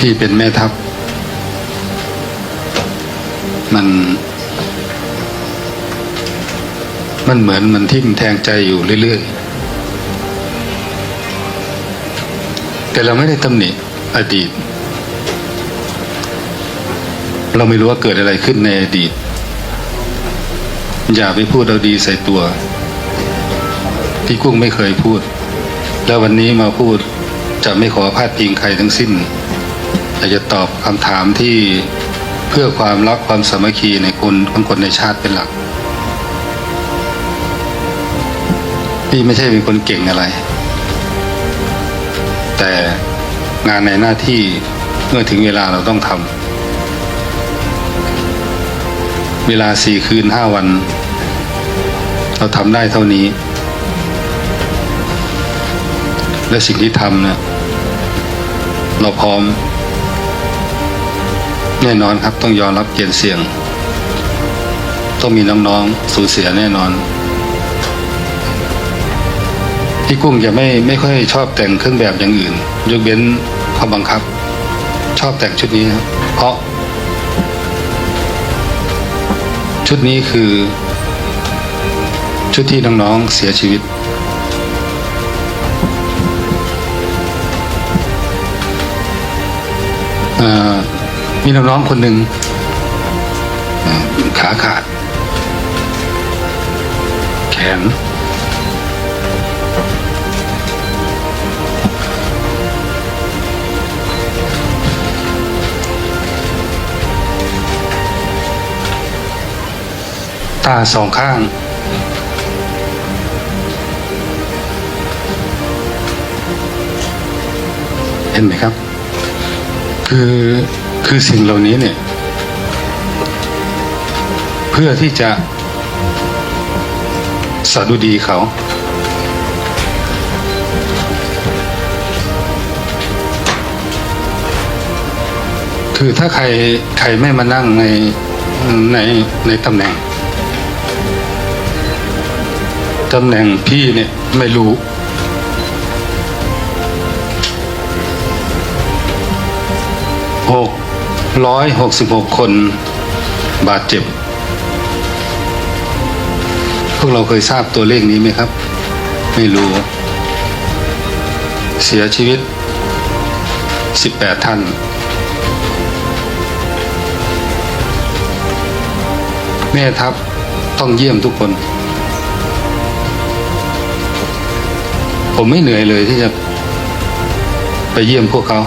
พี่เป็นแม่ทัพ มัน มันเหมือนมันทิ่มแทงใจอยู่เรื่อยๆ แต่เราไม่ได้ตำหนิอดีต เราไม่รู้ว่าเกิดอะไรขึ้นในอดีต อย่าไปพูดเอาดีใส่ตัวพี่กุ้งไม่เคยพูด แล้ววันนี้มาพูดจะไม่ขอพาดพิงใครทั้งสิ้น อยากจะตอบคำถามที่เพื่อความรักความสามัคคีในคนของคนในชาติเป็นหลักพี่ไม่ใช่เป็นคนเก่งอะไร แต่งานในหน้าที่เมื่อถึงเวลาเราต้องทำเวลาสี่คืนห้าวัน เราทำได้เท่านี้ และสิ่งที่ทำเนี่ยเราพร้อม แน่นอนครับต้องยอมรับเกียรติเสี่ยง ต้องมีน้องๆสูญเสียแน่นอน พี่กุ้งจะไม่ไม่ค่อยชอบแต่งเครื่องแบบอย่างอื่น ยกเว้นเขาบังคับ ชอบแต่งชุดนี้ครับเพราะ ชุดนี้คือ ชุดที่น้องๆเสียชีวิตอ่อ มีน้องๆคนหนึ่งขาขาด แขน ตาสองข้าง เห็นไหมครับ คือ คือสิ่งเหล่านี้เนี่ย เพื่อที่จะสดุดีเขา คือถ้าใครใครไม่มานั่งในในในตำแหน่งตำแหน่งพี่เนี่ยไม่รู้ 166 คนบาดเจ็บ พวกเราเคยทราบตัวเลขนี้ไหมครับ ไม่รู้ เสียชีวิต 18 ท่าน แม่ทัพต้องเยี่ยมทุกคน ผมไม่เหนื่อยเลยที่จะไปเยี่ยมพวกเขา